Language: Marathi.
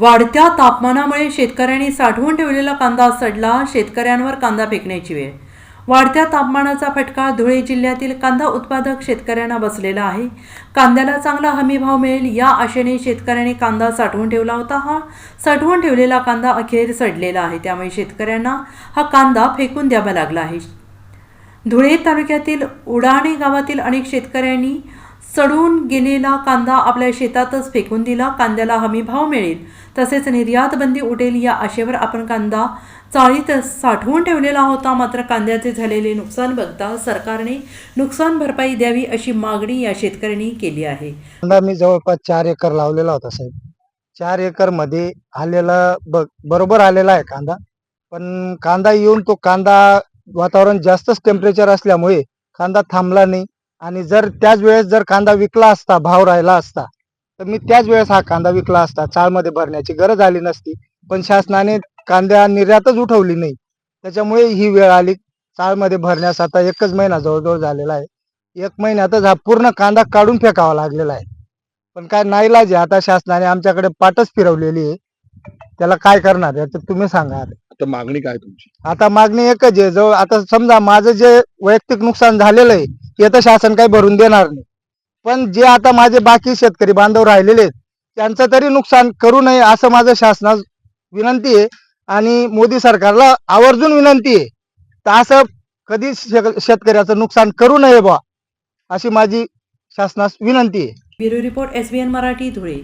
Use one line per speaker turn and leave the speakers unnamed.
वाढत्या तापमानामुळे शेतकऱ्यांनी साठवून ठेवलेला कांदा सडला शेतकऱ्यांवर कांदा फेकण्याची वेळ. वाढत्या तापमानाचा फटका धुळे जिल्ह्यातील कांदा उत्पादक शेतकऱ्यांना बसलेला आहे. कांद्याला चांगला हमीभाव मिळेल या आशेने शेतकऱ्यांनी कांदा साठवून ठेवला होता. हा साठवून ठेवलेला कांदा अखेर सडलेला आहे. त्यामुळे शेतकऱ्यांना हा कांदा फेकून द्यावा लागला आहे. धुळे तालुक्यातील उडाणे गावातील अनेक शेतकऱ्यांनी सडून गेलेला कांदा आपल्या शेतातच फेकून दिला. कांद्याला हमी भाव मिळेल. तसेच निर्यात बंदी उठेल या आशेवर आपण कांदा चाळीत साठवून ठेवलेला होता. मात्र कांद्याचे झालेले नुकसान बघता सरकारने नुकसान भरपाई द्यावी अशी मागणी या शेतकऱ्यांनी केली आहे.
कांदा मी जवळपास चार एकर लावलेला होता साहेब. चार एकरमध्ये आलेला बघ बरोबर आलेला आहे कांदा. पण कांदा येऊन तो कांदा वातावरण जास्तच टेम्परेचर असल्यामुळे कांदा थांबला नाही. आणि जर त्याच वेळेस जर कांदा विकला असता भाव राहिला असता तर मी त्याच वेळेस हा कांदा विकला असता चाळमध्ये भरण्याची गरज आली नसती. पण शासनाने कांद्या निर्यातच उठवली नाही. त्याच्यामुळे ही वेळ आली. चाळमध्ये भरण्यास आता एकच महिना जवळजवळ झालेला आहे. एक महिन्यातच हा पूर्ण कांदा काढून फेकावा लागलेला आहे. पण काय नाईलाज आहे. आता शासनाने आमच्याकडे पाटच फिरवलेली आहे. त्याला काय करणार याचं तुम्ही सांगा आता.
आता मागणी काय तुमची?
आता मागणी एकच आहे. जवळ आता समजा माझं जे वैयक्तिक नुकसान झालेलं आहे ते तर शासन काही भरून देणार नाही. पण जे आता माझे बाकी शेतकरी बांधव राहिलेले आहेत त्यांचं तरी नुकसान करू नये असं माझं शासनास विनंती आहे. आणि मोदी सरकारला आवर्जून विनंती आहे तर असं कधी शेतकऱ्याचं नुकसान करू नये बा अशी माझी शासनास विनंती आहे.
Bureau report S B N Marathi Dhule.